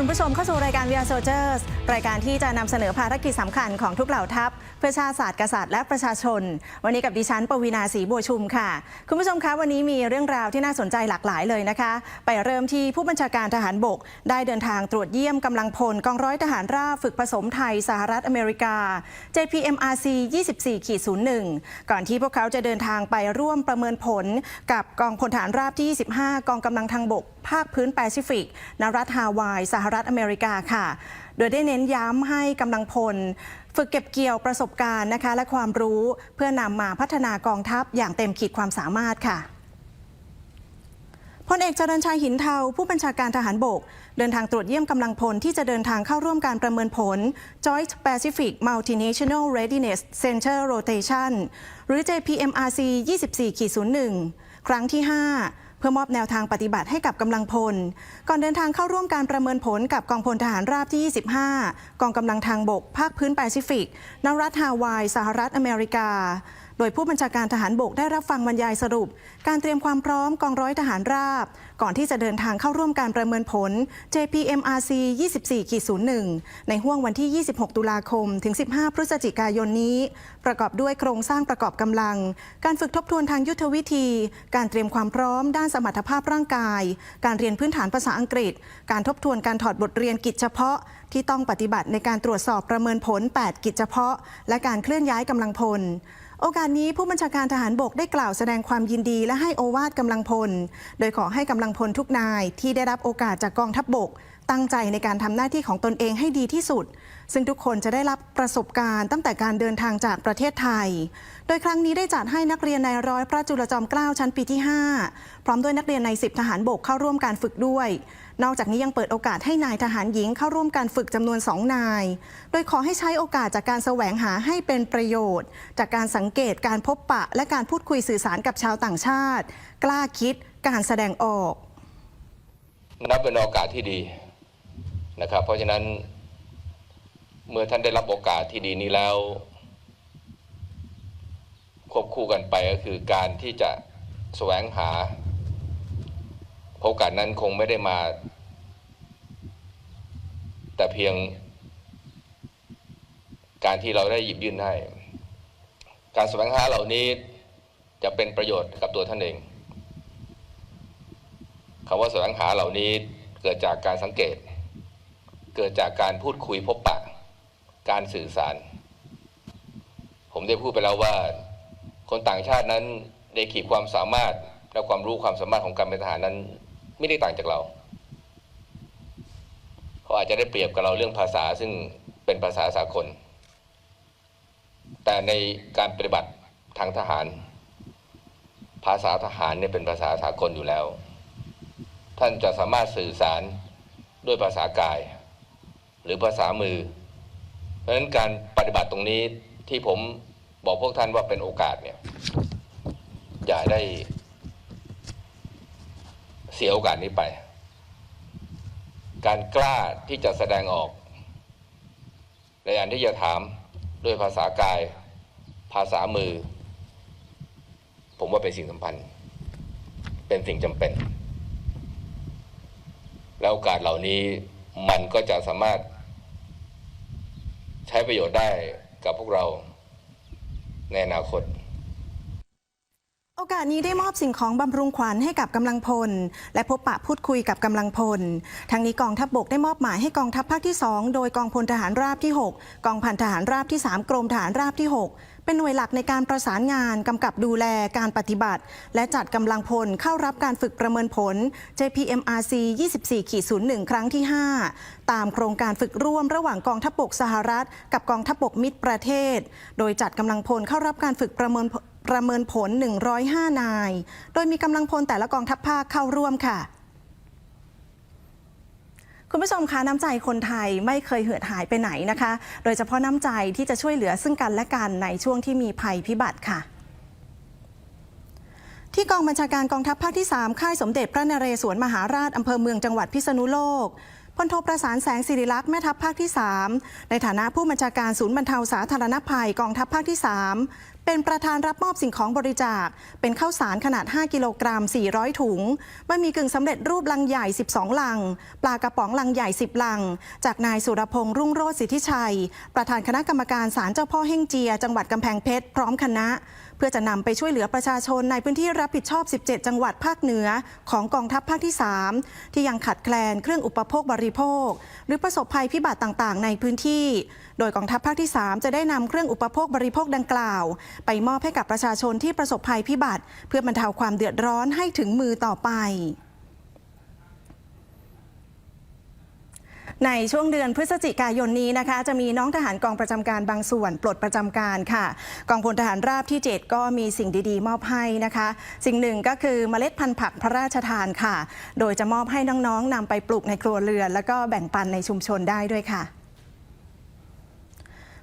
คุณผู้ชมเข้าสู่รายการ VR Soldiers รายการที่จะนำเสนอภารกิจสำคัญของทุกเหล่าทัพ เพื่อชาติศาสตร์กษัตริย์และประชาชน วันนี้กับดิฉันปวีนาศรีบัวชุมค่ะ คุณผู้ชมคะวันนี้มีเรื่องราวที่น่าสนใจหลากหลายเลยนะคะ ไปเริ่มที่ผู้บัญชาการทหารบก ได้เดินทางตรวจเยี่ยมกำลังพลกองร้อยทหารราบฝึกผสมไทยสหรัฐอเมริกา JPMRC 24-01 ก่อนที่พวกเขาจะเดินทางไปร่วมประเมินผล กับกองพลฐานราบที่ 25 กองกำลังทางบก ภาคพื้นแปซิฟิกณรัฐฮาวายสหรัฐอเมริกาค่ะ โดยได้เน้นย้ำให้กำลังพล ฝึกเก็บเกี่ยวประสบการณ์นะคะ และความรู้เพื่อนำมาพัฒนากองทัพอย่างเต็มขีดความสามารถค่ะพลเอกจรัญชัยหินเทาผู้บัญชาการทหารบก เดินทางตรวจเยี่ยมกำลังพลที่จะเดินทางเข้าร่วมการประเมินผล Joint Pacific Multinational Readiness Center Rotation หรือ JPMRC 24-01 ครั้งที่ 5 เพื่อมอบแนวทางปฏิบัติให้กับกำลังพล ก่อนเดินทางเข้าร่วมการประเมินผลกับกองพลทหารราบที่ 25 กองกำลังทางบก ภาคพื้นแปซิฟิกนรัฐฮาวาย สหรัฐอเมริกา โดยผู้บัญชาการทหารบกได้รับฟังบรรยายสรุป การเตรียมความพร้อมกองร้อยทหารราบ ก่อนที่จะเดินทางเข้าร่วมการประเมินผล JPMRC 24-01 ในห่วงวันที่ 26 ตุลาคม ถึง 15 พฤศจิกายนนี้ ประกอบด้วยโครงสร้างประกอบกำลัง การฝึกทบทวนทางยุทธวิธี การเตรียมความพร้อมด้านสมรรถภาพร่างกาย การเรียนพื้นฐานภาษาอังกฤษ การทบทวนการถอดบทเรียนกิจเฉพาะ ที่ต้องปฏิบัติในการตรวจสอบประเมินผล 8 กิจเฉพาะ และการเคลื่อนย้ายกำลังพล โอกาสนี้ผู้บัญชาการทหารบกได้กล่าวแสดงความยินดีและให้โอวาทกำลังพล โดยขอให้กำลังพลทุกนายที่ได้รับโอกาสจากกองทัพบบก ตั้งใจในการทำหน้าที่ของตนเองให้ดีที่สุด ซึ่งทุกคนจะได้รับประสบการณ์ตั้งแต่การเดินทางจากประเทศไทย โดยครั้งนี้ได้จัดให้นักเรียนในร้อยพระจุลจอมเกล้าชั้นปีที่ 5 พร้อมด้วยนักเรียนใน 10 ทหารบกเข้าร่วมการฝึกด้วย นอกจากนี้ยังเปิดโอกาสให้นายทหารหญิงเข้าร่วมการฝึกจำนวนสองนาย โดยขอให้ใช้โอกาสจากการแสวงหาให้เป็นประโยชน์ จากการสังเกตการพบปะ และการพูดคุยสื่อสารกับชาวต่างชาติ กล้าคิด การแสดงออก นับเป็นโอกาสที่ดีนะครับ เพราะฉะนั้น เมื่อท่านได้รับโอกาสที่ดีนี้แล้ว ควบคู่กันไปก็คือการที่จะแสวงหาโอกาสนั้นคงไม่ได้มา แต่เพียงการที่เราได้หยิบยื่นให้ การแสวงหาเหล่านี้จะเป็นประโยชน์กับตัวท่านเองคำว่าแสวงหาเหล่านี้เกิดจากการสังเกต เกิดจากการพูดคุยพบปะ การสื่อสาร ผมได้พูดไปแล้วว่า คนต่างชาตินั้นในขีดความสามารถและความรู้ความสามารถของการเป็นทหารนั้น ไม่ได้ต่างจากเราเขาอาจจะได้เปรียบกับเราเรื่องภาษาซึ่งเป็นภาษาสากล แต่ในการปฏิบัติทางทหาร ภาษาทหารเนี่ยเป็นภาษาสากลอยู่แล้ว ท่านจะสามารถสื่อสารด้วยภาษากาย หรือภาษามือ ราะฉะนั้นการปฏิบัติตรงนี้ที่ผมบอกพวกท่านว่าเป็นโอกาสเนี่ยอย่าได้เสียโอกาสนี้ไป การกล้าที่จะแสดงออกในการที่จะถามด้วยภาษากาย ภาษามือ ผมว่าเป็นสิ่งสำคัญเป็นสิ่งจำเป็น แล้วโอกาสเหล่านี้มันก็จะสามารถ ใช้ประโยชน์ได้กับพวกเราในอนาคตโอกาสนี้ได้มอบสิ่งของบำรุงขวัญให้กับกำลังพล และพบปะพูดคุยกับกำลังพล ทั้งนี้กองทัพบบกได้มอบหมายให้กองทัพภาคที่ 2 โดยกองพลทหารราบที่ 6 กองพันทหารราบที่ 3 กรมทหารราบที่ 6 เป็นหน่วยหลักในการประสานงานกำกับดูแลการปฏิบัติ และจัดกำลังพลเข้ารับการฝึกประเมินผล JPMRC 24-01 ครั้งที่ 5 ตามโครงการฝึกร่วมระหว่างกองทัพบกสหรัฐ กับกองทัพบกมิตรประเทศ โดยจัดกำลังพลเข้ารับการฝึกประเมินประเมินผล 105 นาย โดยมีกำลังพลแต่ละกองทัพภาคเข้าร่วมค่ะ คุณผู้ชมคะน้ำใจคนไทยไม่เคยเหือดหายไปไหนนะคะ โดยเฉพาะน้ำใจที่จะช่วยเหลือซึ่งกันและกันในช่วงที่มีภัยพิบัติค่ะที่กองบัญชาการกองทัพภาคที่ 3 ค่ายสมเด็จพระนเรศวรมหาราชอำเภอเมืองจังหวัดพิษณุโลกพลโทประสานแสงศิริลักษณ์แม่ทัพภาคที่ 3 ในฐานะผู้บัญชาการศูนย์บรรเทาสาธารณภัยกองทัพภาคที่ 3 เป็นประธานรับมอบสิ่งของบริจาค เป็นข้าวสารขนาด 5 กิโลกรัม 400 ถุงบะหมี่กึ่งสำเร็จรูปลังใหญ่ 12 ลัง ปลากระป๋องลังใหญ่ 10 ลัง จากนายสุรพงษ์รุ่งโรจน์สิทธิชัย ประธานคณะกรรมการศาลเจ้าพ่อเฮ่งเจีย จังหวัดกำแพงเพชร พร้อมคณะ เพื่อจะนำไปช่วยเหลือประชาชนในพื้นที่รับผิดชอบ 17 จังหวัดภาคเหนือของกองทัพภาคที่ 3 ที่ยังขาดแคลนเครื่องอุปโภคบริโภค หรือประสบภัยพิบัติต่างๆ ในพื้นที่ โดยกองทัพภาคที่ 3 จะได้นำเครื่องอุปโภคบริโภคดังกล่าว ไปมอบให้กับประชาชนที่ประสบภัยพิบัติ เพื่อบรรเทาความเดือดร้อนให้ถึงมือต่อไป ในช่วงเดือนพฤศจิกายนนี้นะคะ จะมีน้องทหารกองประจำการบางส่วนปลดประจำการค่ะ กองพลทหารราบที่ 7 ก็มีสิ่งดีๆ มอบให้นะคะ สิ่งหนึ่งก็คือเมล็ดพันธุ์ผักพระราชทานค่ะ โดยจะมอบให้น้องๆนำไปปลูกในครัวเรือน แล้วก็แบ่งปันในชุมชนได้ด้วยค่ะ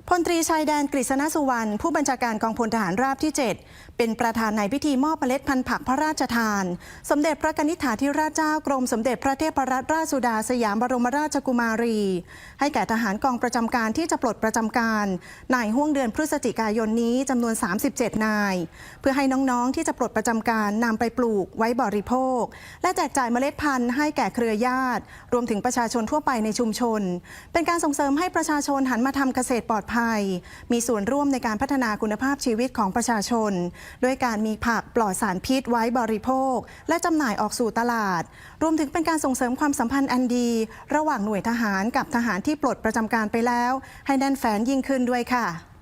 พลตรีชายแดนกฤษณสุวรรณผู้บัญชาการกองพลทหารราบที่ 7เป็นประธานในพิธีมอบเมล็ดพันธุ์ผักพระราชทาน สมเด็จพระกนิษฐาธิราชเจ้ากรมสมเด็จพระเทพรัตนราชสุดาสยามบรมราชกุมารี ให้แก่ทหารกองประจำการที่จะปลดประจำการในห่วงเดือนพฤศจิกายนนี้จำนวน 37 นาย เพื่อให้น้องๆที่จะปลดประจำการนำไปปลูกไว้บริโภค และแจกจ่ายเมล็ดพันธุ์ให้แก่เครือญาติ รวมถึงประชาชนทั่วไปในชุมชน เป็นการส่งเสริมให้ประชาชนหันมาทำเกษตรปลอดภัย มีส่วนร่วมในการพัฒนาคุณภาพชีวิตของประชาชนด้วยการมีผักปลอดสารพิษไว้บริโภค และจำหน่ายออกสู่ตลาด รวมถึงเป็นการส่งเสริมความสัมพันธ์อันดี ระหว่างหน่วยทหารกับทหารที่ปลดประจำการไปแล้ว ให้แน่นแฟนยิ่งขึ้นด้วยค่ะ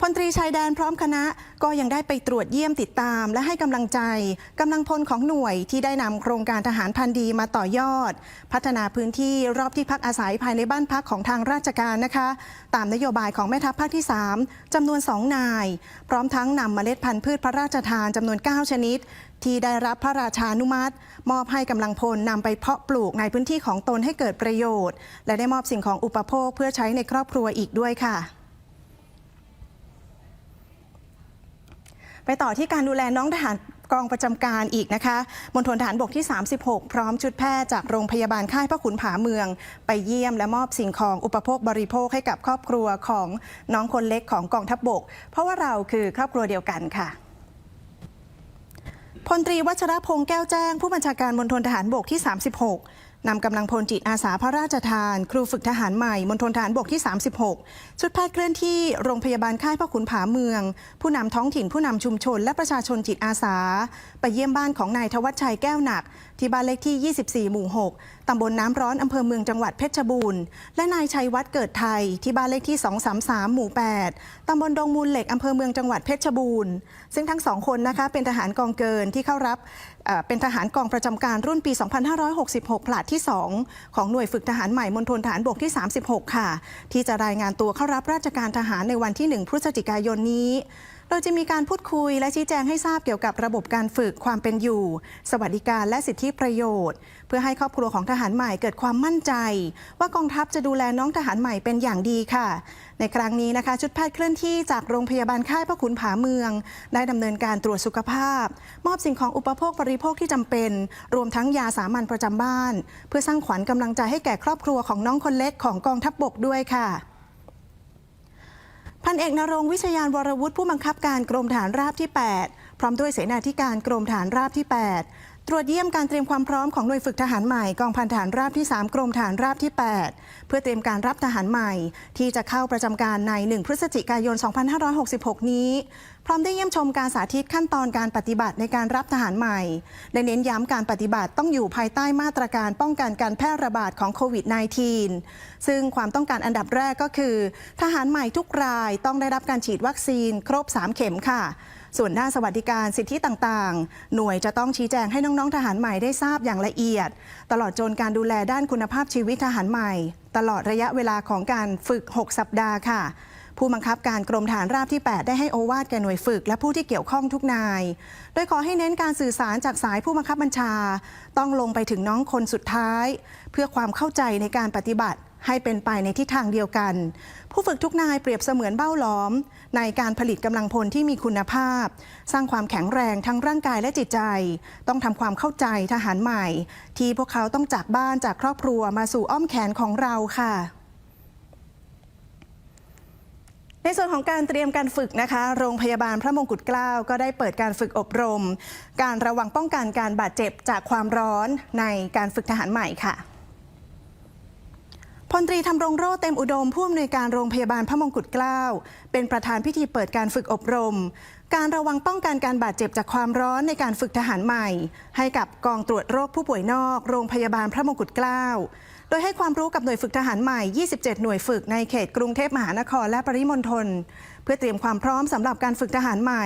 พลตรีชายแดนพร้อมคณะก็ยังได้ไปตรวจเยี่ยมติดตาม และให้กำลังใจกำลังพลของหน่วยที่ได้นำโครงการทหารพันธ์ดีมาต่อยอด พัฒนาพื้นที่รอบที่พักอาศัยภายในบ้านพักของทางราชการนะคะ ตามนโยบายของแม่ทัพภาคที่ 3จำนวน 2 นาย พร้อมทั้งนำเมล็ดพันธุ์พืชพระราชทานจำนวน 9 ชนิด ที่ได้รับพระราชานุมัติ มอบให้กำลังพลนำไปเพาะปลูกในพื้นที่ของตนให้เกิดประโยชน์ และได้มอบสิ่งของอุปโภคเพื่อใช้ในครอบครัวอีกด้วยค่ะ ไปต่อที่การดูแลน้องทหารกองประจำการอีกนะคะมณฑลทหารบกที่ 36 พร้อมชุดแพทย์จากโรงพยาบาลค่ายพระขุนผาเมือง ไปเยี่ยมและมอบสิ่งของอุปโภคบริโภคให้กับครอบครัวของน้องคนเล็กของกองทัพบบก เพราะว่าเราคือครอบครัวเดียวกันค่ะพลตรีวัชรพงษ์แก้วแจ้ง ผู้บัญชาการมณฑลทหารบกที่ 36 นำกำลังพลจิตอาสาพระราชทาน ครูฝึกทหารใหม่มณฑลทหารบกที่ 36 ชุดแพทย์เคลื่อนที่โรงพยาบาลค่ายพระขุนผาเมือง ผู้นำท้องถิ่นผู้นำชุมชน และประชาชนจิตอาสา ไปเยี่ยมบ้านของนายทวัชชัยแก้วหนัก ที่บ้านเลขที่ 24 หมู่ 6 ตำบลน้ำร้อนอำเภอเมืองจังหวัดเพชรบูรณ์ และนายชัยวัฒน์เกิดไทย ที่บ้านเลขที่ 233 หมู่ 8 ตำบลดงมูลเหล็กอำเภอเมืองจังหวัดเพชรบูรณ์ ซึ่งทั้งสองคนนะคะเป็นทหารกองเกินที่เข้ารับเป็นทหารกองประจำการรุ่นปี 2566 ผลัดที่ 2 ของหน่วยฝึกทหารใหม่มณฑลทหารบกที่ 36 ค่ะ ที่จะรายงานตัวเข้ารับราชการทหารในวันที่ 1 พฤศจิกายนนี้ โดยจะมีการพูดคุยและชี้แจงให้ทราบเกี่ยวกับระบบการฝึกความเป็นอยู่ สวัสดิการและสิทธิประโยชน์ เพื่อให้ครอบครัวของทหารใหม่เกิดความมั่นใจ ว่ากองทัพจะดูแลน้องทหารใหม่เป็นอย่างดีค่ะ ในครั้งนี้นะคะ ชุดแพทย์เคลื่อนที่จากโรงพยาบาลค่ายพระขุนผาเมือง ได้ดำเนินการตรวจสุขภาพ มอบสิ่งของอุปโภคบริโภคที่จำเป็น รวมทั้งยาสามัญประจำบ้าน เพื่อสร้างขวัญกำลังใจให้แก่ครอบครัวของน้องคนเล็กของกองทัพบบกด้วยค่ะ พันเอกนรงวิชยานวรวุฒิผู้บังคับการกรมฐานราบที่ 8 พร้อมด้วยเสนาธิการกรมฐานราบที่ 8 ตรวจเยี่ยมการเตรียมความพร้อมของหน่วยฝึกทหารใหม่กองพันฐานราบที่ 3 กรมฐานราบที่ 8 เพื่อเตรียมการรับทหารใหม่ ที่จะเข้าประจำการใน 1 พฤศจิกายน 2566 นี้ พร้อมได้เยี่ยมชมการสาธิตขั้นตอนการปฏิบัติในการรับทหารใหม่และเน้นย้ำการปฏิบัติต้องอยู่ภายใต้มาตรการป้องกันการแพร่ระบาดของโควิด -19 ซึ่งความต้องการอันดับแรกก็คือ ทหารใหม่ทุกรายต้องได้รับการฉีดวัคซีนครบ 3 เข็มค่ะ ส่วนด้านสวัสดิการสิทธิต่างๆ หน่วยจะต้องชี้แจงให้น้องๆทหารใหม่ได้ทราบอย่างละเอียด ตลอดจนการดูแลด้านคุณภาพชีวิตทหารใหม่ ตลอดระยะเวลาของการฝึก 6 สัปดาห์ค่ะผู้บังคับการกรมฐานราบที่ 8 ได้ให้โอวาทแก่หน่วยฝึก และผู้ที่เกี่ยวข้องทุกนาย โดยขอให้เน้นการสื่อสารจากสายผู้บังคับบัญชา ต้องลงไปถึงน้องคนสุดท้าย เพื่อความเข้าใจในการปฏิบัติให้เป็นไปในทิศทางเดียวกัน ผู้ฝึกทุกนายเปรียบเสมือนเบ้าหลอม ในการผลิตกำลังพลที่มีคุณภาพ สร้างความแข็งแรงทั้งร่างกายและจิตใจ ต้องทำความเข้าใจทหารใหม่ ที่พวกเขาต้องจากบ้านจากครอบครัวมาสู่อ้อมแขนของเราค่ะในส่วนของการเตรียมการฝึกนะคะ โรงพยาบาลพระมงกุฎเกล้าก็ได้เปิดการฝึกอบรม การระวังป้องกันการบาดเจ็บจากความร้อนในการฝึกทหารใหม่ค่ะ พลตรีธำรงโรเต็มอุดมผู้อำนวยการโรงพยาบาลพระมงกุฎเกล้า เป็นประธานพิธีเปิดการฝึกอบรม การระวังป้องกันการบาดเจ็บจากความร้อนในการฝึกทหารใหม่ ให้กับกองตรวจโรคผู้ป่วยนอก โรงพยาบาลพระมงกุฎเกล้า โดยให้ความรู้กับหน่วยฝึกทหารใหม่ 27 หน่วยฝึกในเขตกรุงเทพมหานครและปริมณฑลเพื่อเตรียมความพร้อมสำหรับการฝึกทหารใหม่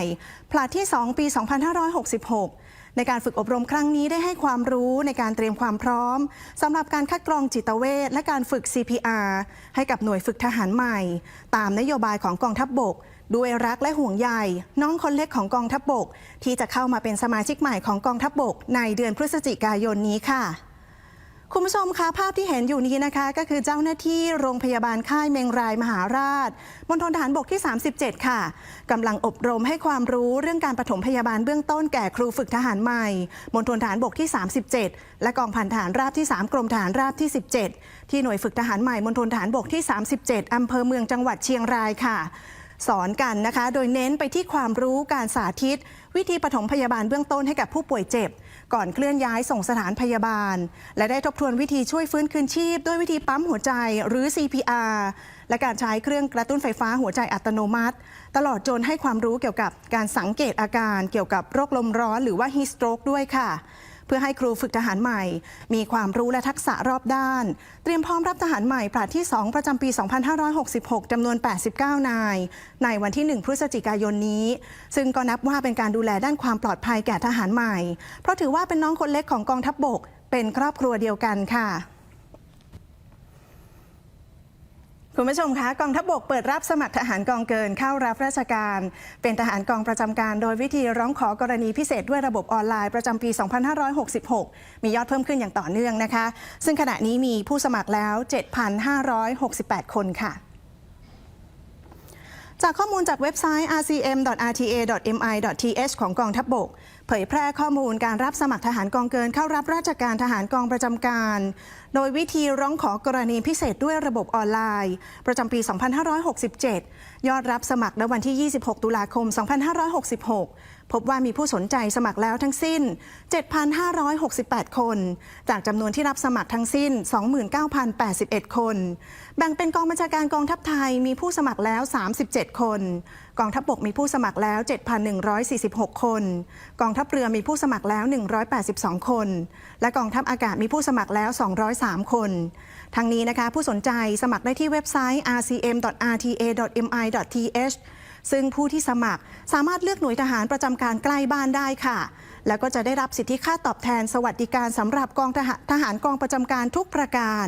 ผลัดที่ 2 ปี 2566 ในการฝึกอบรมครั้งนี้ได้ให้ความรู้ในการเตรียมความพร้อมสำหรับการคัดกรองจิตเวชและการฝึก CPR ให้กับหน่วยฝึกทหารใหม่ ตามนโยบายของกองทัพบบก ด้วยรักและห่วงใยน้องคนเล็กของกองทัพบบก ที่จะเข้ามาเป็นสมาชิกใหม่ของกองทัพบบก ในเดือนพฤศจิกายนนี้ค่ะ คุณผู้ชมคะภาพที่เห็นอยู่นี้นะคะ ก็คือเจ้าหน้าที่โรงพยาบาลค่ายเมงรายมหาราชมณฑลทหารบกที่ 37 ค่ะกำลังอบรมให้ความรู้เรื่องการปฐมพยาบาลเบื้องต้นแก่ครูฝึกทหารใหม่มณฑลทหารบกที่ 37 และกองพันทหารราบที่ 3 กรมทหารราบที่ 17 ที่หน่วยฝึกทหารใหม่มณฑลทหารบกที่ 37อำเภอเมืองจังหวัดเชียงรายค่ะสอนกันนะคะ โดยเน้นไปที่ความรู้การสาธิต วิธีปฐมพยาบาลเบื้องต้นให้กับผู้ป่วยเจ็บ ก่อนเคลื่อนย้ายส่งสถานพยาบาล และได้ทบทวนวิธีช่วยฟื้นคืนชีพ ด้วยวิธีปั๊มหัวใจหรือ CPR และการใช้เครื่องกระตุ้นไฟฟ้าหัวใจอัตโนมัติ ตลอดจนให้ความรู้เกี่ยวกับการสังเกตอาการเกี่ยวกับโรคลมร้อนหรือว่า heat stroke ด้วยค่ะ พื่อให้ครูฝึกทหารใหม่ มีความรู้และทักษะรอบด้าน เตรียมพร้อมรับทหารใหม่ปราดที่ 2 ประจำปี 2566จำนวน 89 นาย ในวันที่ 1 พฤศจิกายนนี้ ซึ่งก็นับว่าเป็นการดูแลด้านความปลอดภัยแก่ทหารใหม่ เพราะถือว่าเป็นน้องคนเล็กของกองทัพบบก เป็นครอบครัวเดียวกันค่ะ คุณผู้ชมคะกองทัพบกเปิดรับสมัครทหารกองเกินเข้ารับราชการ เป็นทหารกองประจำการโดยวิธีร้องขอกรณีพิเศษด้วยระบบออนไลน์ประจำปี 2566 มียอดเพิ่มขึ้นอย่างต่อเนื่องนะคะ ซึ่งขณะนี้มีผู้สมัครแล้ว 7,568 คนค่ะ จากข้อมูลจากเว็บไซต์ rcm.rta.mi.th ของกองทัพบบก เผยแพร่ข้อมูลการรับสมัครทหารกองเกินเข้ารับราชการทหารกองประจำการ โดยวิธีร้องขอกรณีพิเศษด้วยระบบออนไลน์ ประจำปี 2567 ยอดรับสมัครในวันที่ 26 ตุลาคม 2566 พบว่ามีผู้สนใจสมัครแล้วทั้งสิ้น 7,568 คน จากจำนวนที่รับสมัครทั้งสิ้น 29,081 คน แบ่งเป็นกองบัญชาการกองทัพไทยมีผู้สมัครแล้ว 37 คน กองทัพบกมีผู้สมัครแล้ว 7,146 คน กองทัพเรือมีผู้สมัครแล้ว 182 คน และกองทัพอากาศมีผู้สมัครแล้ว 203 คนทั้งนี้นะคะผู้สนใจสมัครได้ที่เว็บไซต์ rcm.rta.mi.th ซึ่งผู้ที่สมัครสามารถเลือกหน่วยทหารประจำการใกล้บ้านได้ค่ะ แล้วก็จะได้รับสิทธิค่าตอบแทนสวัสดิการสำหรับกองทหารกองประจำการทุกประการ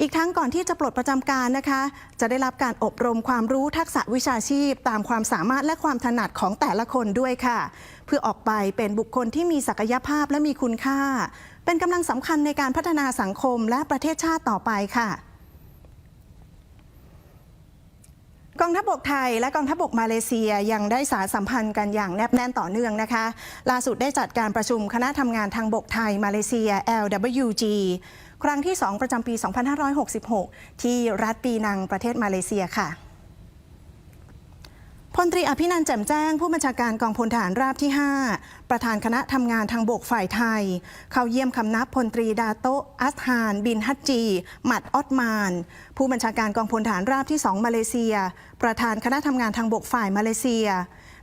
อีกทั้งก่อนที่จะปลดประจำการนะคะ จะได้รับการอบรมความรู้ทักษะวิชาชีพ ตามความสามารถและความถนัดของแต่ละคนด้วยค่ะ เพื่อออกไปเป็นบุคคลที่มีศักยภาพและมีคุณค่า เป็นกำลังสำคัญในการพัฒนาสังคมและประเทศชาติต่อไปค่ะ กองทัพบกไทยและกองทัพบกมาเลเซียยังได้สารสัมพันธ์กันอย่างแนบแน่นต่อเนื่องนะคะ ล่าสุดได้จัดการประชุมคณะทำงานทางบกไทยมาเลเซีย LWG ครั้งที่ 2 ประจำปี 2566 ที่รัฐปีนังประเทศมาเลเซียค่ะ พลตรีอภินันแจ่มแจ้ง ผู้บัญชาการกองพลทหารราบที่ 5 ประธานคณะทำงานทางบกฝ่ายไทย เข้าเยี่ยมคำนับพลตรีดาโตอัสฮาน บินฮัจจี หมัดออตมาน ผู้บัญชาการกองพลทหารราบที่ 2 มาเลเซีย ประธานคณะทำงานทางบกฝ่ายมาเลเซีย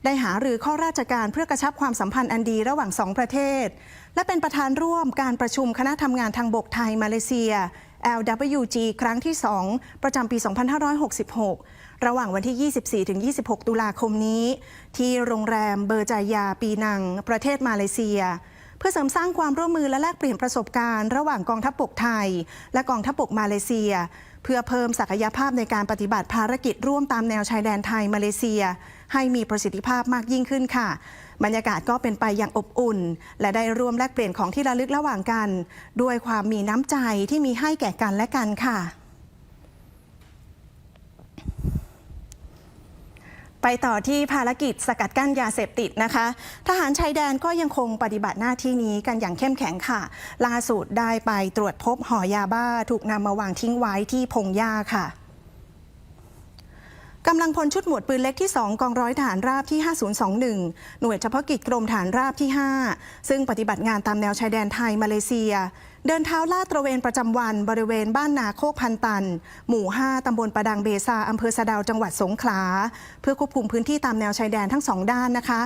ได้หารือข้อราชการเพื่อกระชับความสัมพันธ์อันดีระหว่างสองประเทศ และเป็นประธานร่วมการประชุมคณะทำงานทางบกไทยมาเลเซีย LWG ครั้งที่ 2 ประจำปี 2566 ระหว่างวันที่ 24-26 ตุลาคมนี้ ที่โรงแรมเบอร์จายาปีนัง ประเทศมาเลเซีย เพื่อเสริมสร้างความร่วมมือและแลกเปลี่ยนประสบการณ์ระหว่างกองทัพบกไทย และกองทัพบกมาเลเซีย เพื่อเพิ่มศักยภาพในการปฏิบัติภารกิจร่วมตามแนวชายแดนไทยมาเลเซีย ให้มีประสิทธิภาพมากยิ่งขึ้นค่ะบรรยากาศก็เป็นไปอย่างอบอุ่น และได้ร่วมแลกเปลี่ยนของที่ระลึกระหว่างกัน ด้วยความมีน้ำใจที่มีให้แก่กันและกันค่ะ ไปต่อที่ภารกิจสกัดกั้นยาเสพติดนะคะ ทหารชายแดนก็ยังคงปฏิบัติหน้าที่นี้กันอย่างเข้มแข็งค่ะ ล่าสุดได้ไปตรวจพบห่อยาบ้าถูกนำมาวางทิ้งไว้ที่พงหญ้าค่ะ กำลังพลชุดหมวดปืนเล็กที่ 2 กองร้อยทหารราบที่ 5021 หน่วยเฉพาะกิจกรมฐานราบที่ 5 ซึ่งปฏิบัติงานตามแนวชายแดนไทย มาเลเซีย เดินเท้าลาดตระเวนประจำวันบริเวณบ้านนาโคกพันตัน หมู่ 5 ตำบลประดังเบซาอำเภอสะดาวจังหวัดสงขลา เพื่อควบคุมพื้นที่ตามแนวชายแดนทั้งสองด้านนะคะ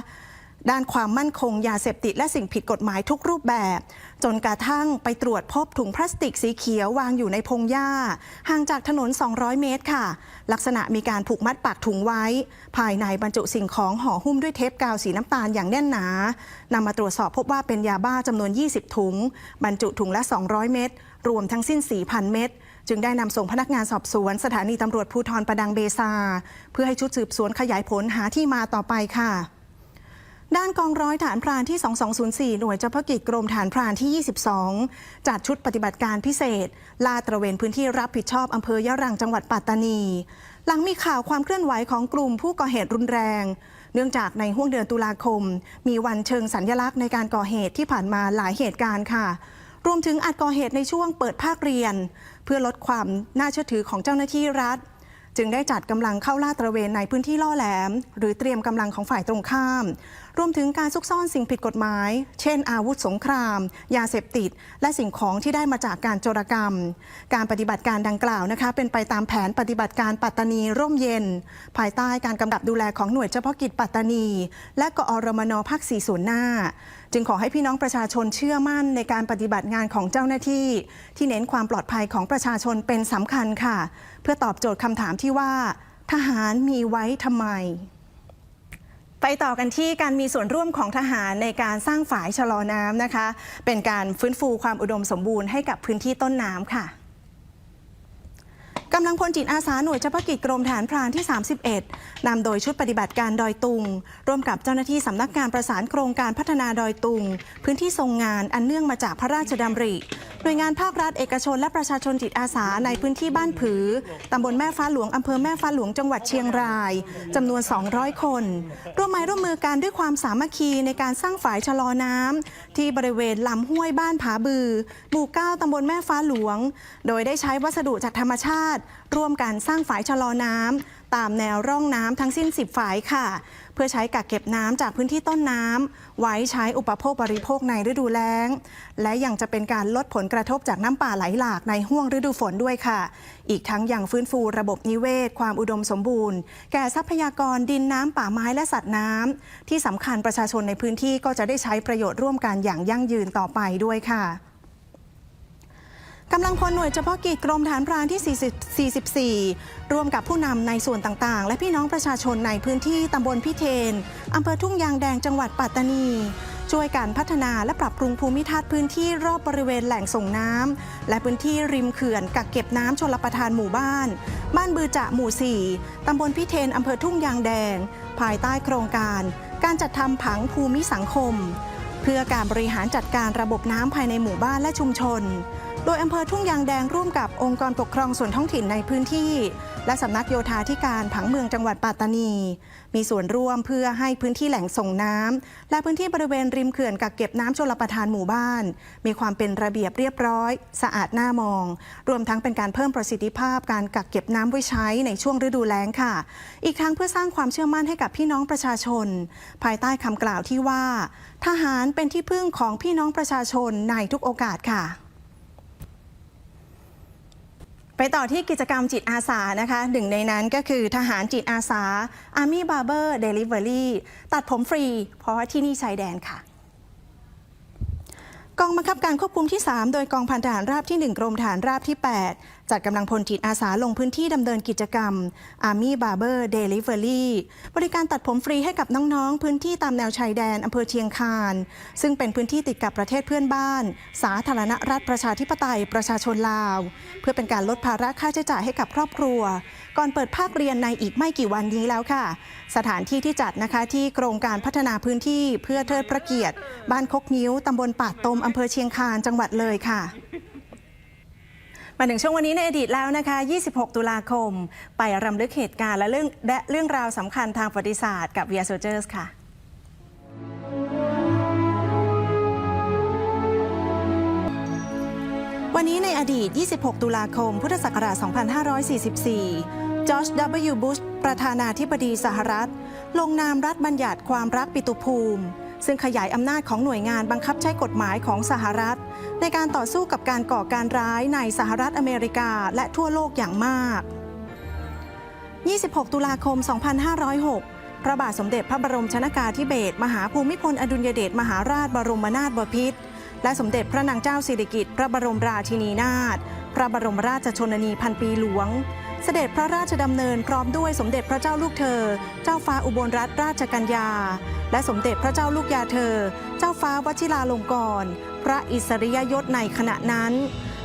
ด้านความมั่นคงยาเสพติดและสิ่งผิดกฎหมายทุกรูปแบบ จนกระทั่งไปตรวจพบถุงพลาสติกสีเขียววางอยู่ในพงหญ้า ห่างจากถนน 200 เมตรค่ะ ลักษณะมีการผูกมัดปากถุงไว้ ภายในบรรจุสิ่งของห่อหุ้มด้วยเทปกาวสีน้ำตาลอย่างแน่นหนานำมาตรวจสอบพบว่าเป็นยาบ้าจำนวน 20 ถุง บรรจุถุงละ 200 เม็ดรวมทั้งสิ้น 4,000 เม็ดจึงได้นำส่งพนักงานสอบสวน สถานีตำรวจภูธรประดังเบซา เพื่อให้ชุดสืบสวนขยายผลหาที่มาต่อไปค่ะ ด้านกองร้อยฐานพรานที่ 2204 หน่วยเฉพาะกิจกรมฐานพรานที่ 22 จัดชุดปฏิบัติการพิเศษ ลาดตระเวนพื้นที่รับผิดชอบอำเภอยะรังจังหวัดปัตตานี หลังมีข่าวความเคลื่อนไหวของกลุ่มผู้ก่อเหตุรุนแรง เนื่องจากในห่วงเดือนตุลาคม มีวันเชิงสัญญลักษณ์ในการก่อเหตุที่ผ่านมาหลายเหตุการณ์ค่ะ รวมถึงอาจก่อเหตุในช่วงเปิดภาคเรียน เพื่อลดความน่าเชื่อถือของเจ้าหน้าที่รัฐจึงได้จัดกำลังเข้าลาดตระเวนในพื้นที่ล่อแหลม หรือเตรียมกำลังของฝ่ายตรงข้าม รวมถึงการซุกซ่อนสิ่งผิดกฎหมาย เช่น อาวุธสงคราม ยาเสพติด และสิ่งของที่ได้มาจากการโจรกรรม การปฏิบัติการดังกล่าวนะคะ เป็นไปตามแผนปฏิบัติการปัตตานีร่มเย็น ภายใต้การกำกับดูแลของหน่วยเฉพาะกิจปัตตานี และกอรมนภาคสี่ส่วนหน้า จึงขอให้พี่น้องประชาชนเชื่อมั่นในการปฏิบัติงานของเจ้าหน้าที่ ที่เน้นความปลอดภัยของประชาชนเป็นสำคัญค่ะ เพื่อตอบโจทย์คำถามที่ว่า ทหารมีไว้ทำไม ไปต่อกันที่การมีส่วนร่วมของทหารในการสร้างฝายชะลอน้ำนะคะ เป็นการฟื้นฟูความอุดมสมบูรณ์ให้กับพื้นที่ต้นน้ำค่ะ กำลังพลจิตอาสาหน่วยเฉพาะกิจกรมฐานพรานที่ 31 นำโดยชุดปฏิบัติการดอยตุง ร่วมกับเจ้าหน้าที่สำนักงานประสานโครงการพัฒนาดอยตุง พื้นที่ทรงงานอันเนื่องมาจากพระราชดำริ หน่วยงานภาครัฐเอกชนและประชาชนจิตอาสาในพื้นที่บ้านผือ ตำบลแม่ฟ้าหลวงอำเภอแม่ฟ้าหลวงจังหวัดเชียงราย จำนวน 200 คน ร่วมไม้ร่วมมือกันด้วยความสามัคคีในการสร้างฝายชะลอน้ำที่บริเวณลำห้วยบ้านผาบือหมู่ 9ตำบลแม่ฟ้าหลวง โดยได้ใช้วัสดุจากธรรมชาติร่วมกันสร้างฝายชะลอน้ำตามแนวร่องน้ำทั้งสิ้น 10 ฝายค่ะ เพื่อใช้กักเก็บน้ำจากพื้นที่ต้นน้ำไว้ใช้อุปโภคบริโภคในฤดูแล้ง และยังจะเป็นการลดผลกระทบจากน้ำป่าไหลหลากในห่วงฤดูฝนด้วยค่ะ อีกทั้งยังฟื้นฟูระบบนิเวศ ความอุดมสมบูรณ์ แก่ทรัพยากรดินน้ำป่าไม้และสัตว์น้ำที่สำคัญประชาชนในพื้นที่ก็จะได้ใช้ประโยชน์ร่วมกันอย่างยั่งยืนต่อไปด้วยค่ะ กำลังพลหน่วยเฉพาะกิจกรมฐานพรานที่ 40 44 ร่วมกับผู้นำในส่วนต่างๆ และพี่น้องประชาชนในพื้นที่ตำบลพิเทนอำเภอทุ่งยางแดงจังหวัดปัตตานี ช่วยการพัฒนาและปรับปรุงภูมิทัศน์พื้นที่รอบบริเวณแหล่งส่งน้ำและพื้นที่ริมเขื่อนกักเก็บน้ำชลประทานหมู่บ้าน บ้านบือจะหมู่ 4 ตำบลพิเทนอำเภอทุ่งยางแดง ภายใต้โครงการ การจัดทำผังภูมิสังคม เพื่อการบริหารจัดการระบบน้ำภายในหมู่บ้านและชุมชน โดยอำเภอทุ่งยางแดงร่วมกับองค์กรปกครองส่วนท้องถิ่นในพื้นที่ และสำนักโยธาธิการผังเมืองจังหวัดปัตตานี มีส่วนร่วมเพื่อให้พื้นที่แหล่งส่งน้ำและพื้นที่บริเวณริมเขื่อนกักเก็บน้ำชลประทานหมู่บ้าน มีความเป็นระเบียบเรียบร้อย สะอาดน่ามอง รวมทั้งเป็นการเพิ่มประสิทธิภาพการกักเก็บน้ำไว้ใช้ในช่วงฤดูแล้งค่ะ อีกทั้งเพื่อสร้างความเชื่อมั่นให้กับพี่น้องประชาชน ภายใต้คำกล่าวที่ว่า ทหารเป็นที่พึ่งของพี่น้องประชาชนในทุกโอกาสค่ะ ไปต่อที่กิจกรรมจิตอาสานะคะหนึ่งในนั้นก็คือทหารจิตอาสา Army Barber Delivery ตัดผมฟรี เพราะว่าที่นี่ชายแดนค่ะกองบังคับการควบคุมที่ 3 โดยกองพันทหารราบที่ 1 กรมฐานราบที่ 8 จัดกำลังพลจิตอาสาลงพื้นที่ดำเนินกิจกรรม Army Barber Delivery บริการตัดผมฟรีให้กับน้องๆ พื้นที่ตามแนวชายแดนอำเภอเชียงคาน ซึ่งเป็นพื้นที่ติดกับประเทศเพื่อนบ้าน สาธารณรัฐประชาธิปไตยประชาชนลาว เพื่อเป็นการลดภาระค่าใช้จ่ายให้กับครอบครัว ก่อนเปิดภาคเรียนในอีกไม่กี่วันนี้แล้วค่ะ สถานที่ที่จัดนะคะที่โครงการพัฒนาพื้นที่เพื่อเทิดพระเกียรติ บ้านคกนิ้วตำบลป่าตมอำเภอเชียงคานจังหวัดเลยค่ะ มาถึงช่วงวันนี้ในอดีตแล้วนะคะ 26 ตุลาคม ไปรำลึกเหตุการณ์และเรื่องและเรื่องราวสำคัญทางประวัติศาสตร์กับ Via Soldiers ค่ะวันนี้ในอดีต 26 ตุลาคม พุทธศักราช 2544 จอร์จ W. บุช ประธานาธิบดีสหรัฐ ลงนามรัฐบัญญัติความรักปิตุภูมิ ซึ่งขยายอำนาจของหน่วยงานบังคับใช้กฎหมายของสหรัฐ ในการต่อสู้กับการก่อการร้ายในสหรัฐอเมริกาและทั่วโลกอย่างมาก 26 ตุลาคม 2506พระบาทสมเด็จพระบรมชนากาธิเบศรมหาภูมิพลอดุลยเดชมหาราชบรมนาถบพิตรและสมเด็จพระนางเจ้าสิริกิติ์พระบรมราชินีนาถพระบรมราชชนนีพันปีหลวง เสด็จพระราชดำเนินพร้อมด้วยสมเด็จพระเจ้าลูกเธอ เจ้าฟ้าอุบลรัตนราชกัญญา และสมเด็จพระเจ้าลูกยาเธอ เจ้าฟ้าวชิราลงกรณ์พระอิสริยยศในขณะนั้น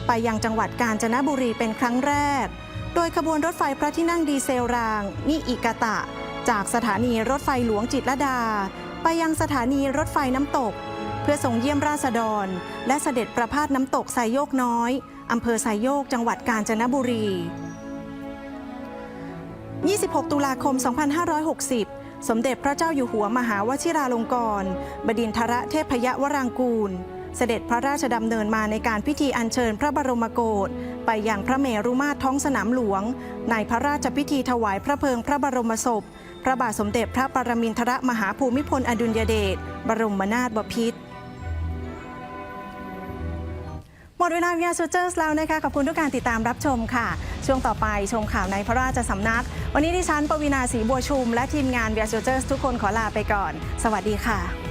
ไปยังจังหวัดกาญจนบุรีเป็นครั้งแรก โดยขบวนรถไฟพระที่นั่งดีเซลราง นิอิกาตะ จากสถานีรถไฟหลวงจิตรดา ไปยังสถานีรถไฟน้ำตก เพื่อส่งเยี่ยมราษฎร และเสด็จประพาสน้ำตกไซโยกน้อยอำเภอไซโยกจังหวัดกาญจนบุรี 26 ตุลาคม 2560 สมเด็จพระเจ้าอยู่หัวมหาวชิราลงกรณบดินทรเทพยวรางกูล เสด็จพระราชดำเนินมาในการพิธีอัญเชิญพระบรมโกศไปยังพระเมรุมาตรท้องสนามหลวง ในพระราชพิธีถวายพระเพลิงพระบรมศพ พระบาทสมเด็จพระปรมินทรมหาภูมิพลอดุลยเดชบรมนาถบพิตรหมดเวลาวิยาซูเจอร์สแล้วนะคะ ขอบคุณทุกการติดตามรับชมค่ะ ช่วงต่อไปชมข่าวในพระราชสำนัก วันนี้ดิฉันปวีนาศรีบัวชุม และทีมงานเบียร์โจเจอร์สทุกคนขอลาไปก่อน สวัสดีค่ะ